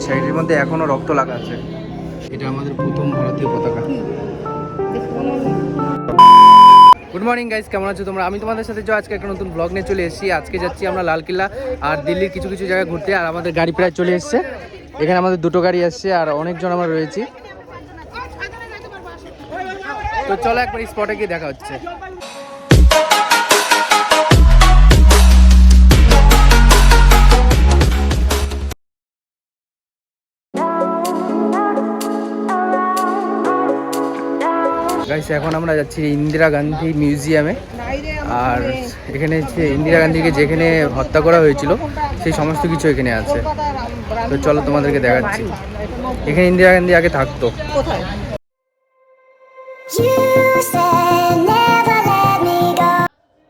এই শাড়িটির মধ্যে এখনও রক্ত লাগা আছে। এটা আমাদের প্রথম ভারতীয় পতাকা। গুড মর্নিং গাইস কেমন আছো তোমরা? আমি তোমাদের সাথে যে আজকে একটা নতুন ব্লগ নিয়ে চলে এসেছি। আজকে যাচ্ছি আমরা লালকিল্লা আর দিল্লির কিছু কিছু জায়গায় ঘুরতে। আর আমাদের গাড়ি প্রায় চলে এসেছে। এখানে আমাদের দুটো গাড়ি আসছে আর অনেকজন আমরা রয়েছি। তো চলো একবার স্পটে গিয়ে দেখা হচ্ছে। গাইস এখন আমরা যাচ্ছি ইন্দিরা গান্ধী মিউজিয়ামে আর এখানে হচ্ছে ইন্দিরা গান্ধীকে যেখানে হত্যা করা হয়েছিল সেই সমস্ত কিছু এখানে আছে। তো চলো তোমাদেরকে দেখাচ্ছি। এখানে ইন্দিরা গান্ধী আগে থাকতো।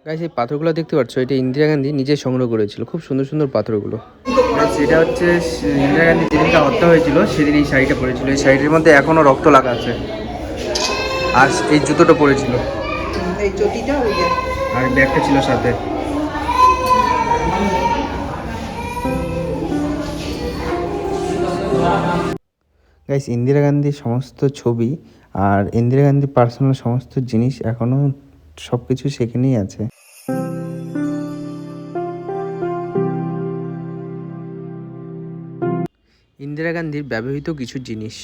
গাইস এই পাথরগুলো দেখতে পাচ্ছ? এটা ইন্দিরা গান্ধী নিজে সংগ্রহ করেছিল। খুব সুন্দর সুন্দর পাথরগুলো। এটা হচ্ছে ইন্দিরা গান্ধী যেদিনকে হত্যা হয়েছিল সেদিন এই শাড়িটা পরেছিল। এই শাড়িটির মধ্যে এখনও রক্ত লাগা আছে। আর এই জুতোটা পরেছিল। এই চটিটা ওই আর ব্যাগটা ছিল সাথে। গাইস ইন্দিরা গান্ধীর সমস্ত ছবি আর ইন্দিরা গান্ধীর পার্সোনাল সমস্ত জিনিস এখনও সব কিছু সেখানেই আছে। ইন্দিরা গান্ধীর ব্যবহৃত কিছু জিনিস।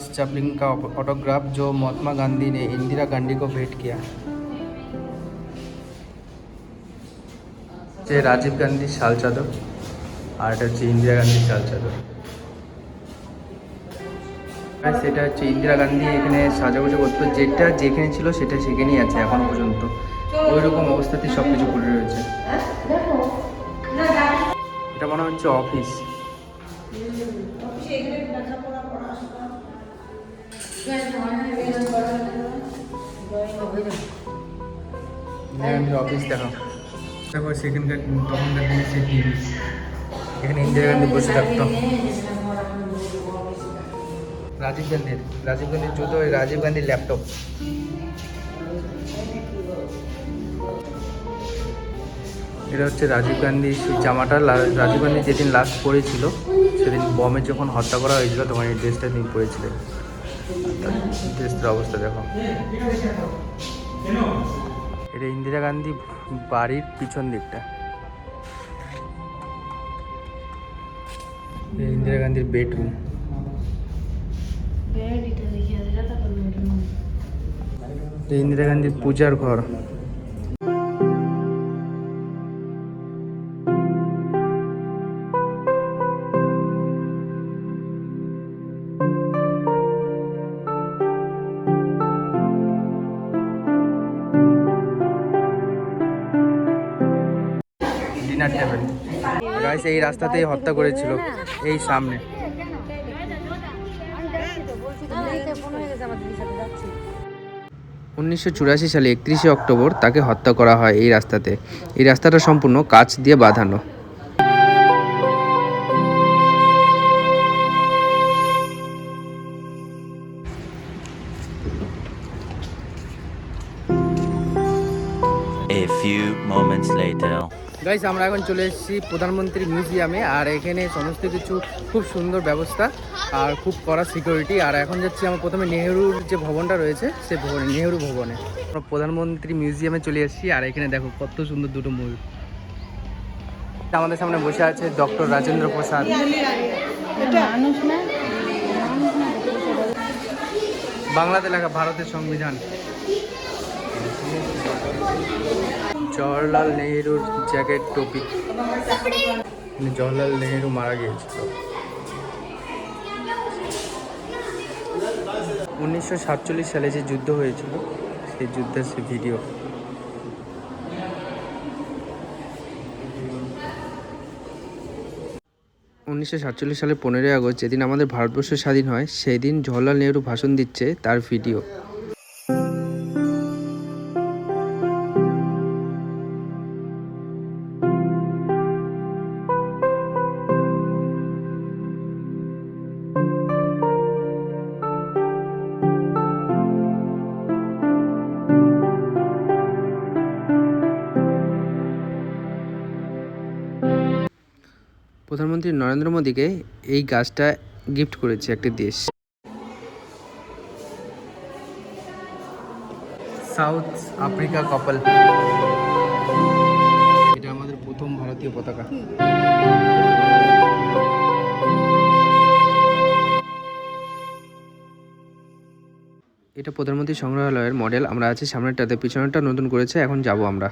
चार्ल्स चैपलिन का ऑटोग्राफ जो महात्मा गांधी ने इंदिरा गांधी को भेंट किया যে রাজীব গান্ধীর শাল চাদর আর এটা হচ্ছে ইন্দিরা গান্ধীর শাল চাদর আর সেটা হচ্ছে ইন্দিরা গান্ধী এখানে সাজাগুজো করতো যেটা যেখানে ছিল সেটা সেখানেই আছে এখনো পর্যন্ত ওই রকম অবস্থাতেই সব কিছু পড়ে রয়েছে এটা মনে হচ্ছে অফিস ইন্দিরা গান্ধীর অফিস দেখো দেখো সেখানকার এখানে ইন্দিরা গান্ধী বসে রাজীব গান্ধীর রাজীব গান্ধীর জুতো রাজীব গান্ধীর ল্যাপটপ এটা হচ্ছে রাজীব গান্ধীর সেই জামাটা রাজীব গান্ধী যেদিন লাস্ট পরেছিল, সেদিন বমে যখন হত্যা করা হয়েছিল, তখন এই ড্রেসটা তিনি পরেছিলেন। অবস্থা দেখো। এটা ইন্দিরা গান্ধী বাড়ির পিছন দিকটা। ইন্দিরা গান্ধীর বেডরুম ইন্দিরা গান্ধীর পূজার ঘর। গাইস এই রাস্তাতেই হত্যা করেছিল, এই সামনে। উনিশশো চুরাশি সালে একত্রিশে অক্টোবর তাকে হত্যা করা হয় এই রাস্তাতে। এই রাস্তাটা সম্পূর্ণ কাচ দিয়ে বাঁধানো। A few moments later. Guys আমরা এখন চলে এসেছি প্রধানমন্ত্রী মিউজিয়ামে, আর এখানে সমস্ত কিছু খুব সুন্দর ব্যবস্থা আর খুব কড়া সিকিউরিটি আর এখন যাচ্ছি আমরা প্রথমে নেহেরুর যে ভবনটা রয়েছে, সে ভবনে, নেহেরু ভবনে। আমরা প্রধানমন্ত্রী মিউজিয়ামে চলে এসেছি, আর এখানে দেখো কত সুন্দর দুটো ময়ূর আমাদের সামনে বসে আছে ডক্টর রাজেন্দ্র প্রসাদ। বাংলাতে লেখা, ভারতের সংবিধান। জওয়াহরলাল নেহেরুর জ্যাকেট টপি। মানে জওয়াহরলাল নেহেরু মারা গিয়েছিল। উনিশশো সাতচল্লিশ সালে যে যুদ্ধ হয়েছিল, সেই যুদ্ধের সে ভিডিও। উনিশশো সাতচল্লিশ সালে পনেরোই আগস্ট যেদিন আমাদের ভারতবর্ষ স্বাধীন হয় সেই দিন জওয়াহরলাল নেহরু ভাষণ দিচ্ছে তার ভিডিও। প্রধানমন্ত্রী নরেন্দ্র মোদীকে এই গাছটা গিফট করেছে একটি দেশ। সাউথ আফ্রিকা কপাল। এটা আমাদের প্রথম ভারতীয় পতাকা। এটা প্রধানমন্ত্রী সংগ্রহালয়ের মডেল। আমরা আছি সামনেরটাতে পিছনেরটা নতুন করেছে এখন যাব আমরা।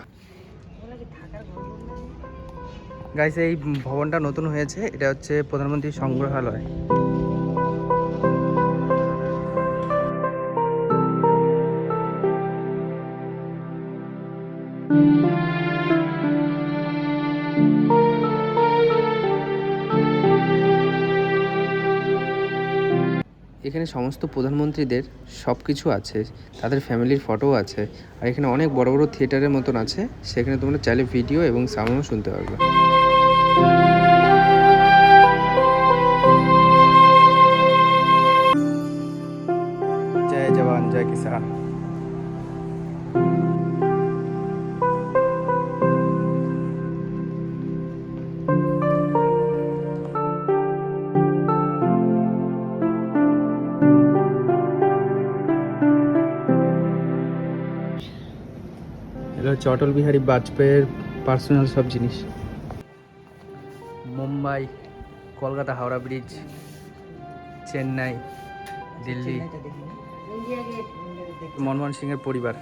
গাইস এই ভবনটা নতুন হয়েছে। এটা হচ্ছে প্রধানমন্ত্রী সংগ্রহালয়। এখানে সমস্ত প্রধানমন্ত্রীদের সব কিছু আছে। তাদের ফ্যামিলির ফটোও আছে। আর এখানে অনেক বড় বড় থিয়েটারের মতন আছে। সেখানে তোমরা চাইলে ভিডিও এবং সাউন্ডও শুনতে পারবে। জয় জওয়ান জয় কিষান এটা হচ্ছে অটল বিহারী বাজপেয়ীর পার্সোনাল সব জিনিস মুম্বাই, কলকাতা, হাওড়া ব্রিজ, চেন্নাই, দিল্লি মনমোহন সিংয়ের পরিবার।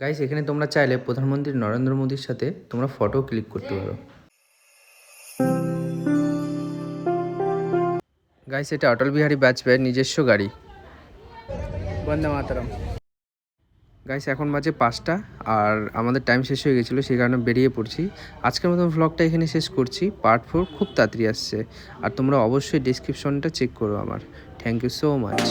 গাইস এখানে তোমরা চাইলে প্রধানমন্ত্রী নরেন্দ্র মোদীর সাথে তোমরা ফটো ক্লিক করতে পারো। গাইস এটা অটল বিহারী বাজপেয়ীর নিজস্ব গাড়ি। বন্দে মাতারাম। গাইস এখন বাজে পাঁচটা আর আমাদের টাইম শেষ হয়ে গেছিল, সেই কারণে বেরিয়ে পড়ছি। আজকের মতো ভ্লগটা এখানে শেষ করছি। পার্ট ফোর খুব তাড়াতাড়ি আসছে। আর তোমরা অবশ্যই ডিসক্রিপশনটা চেক করো আমার। Thank you so much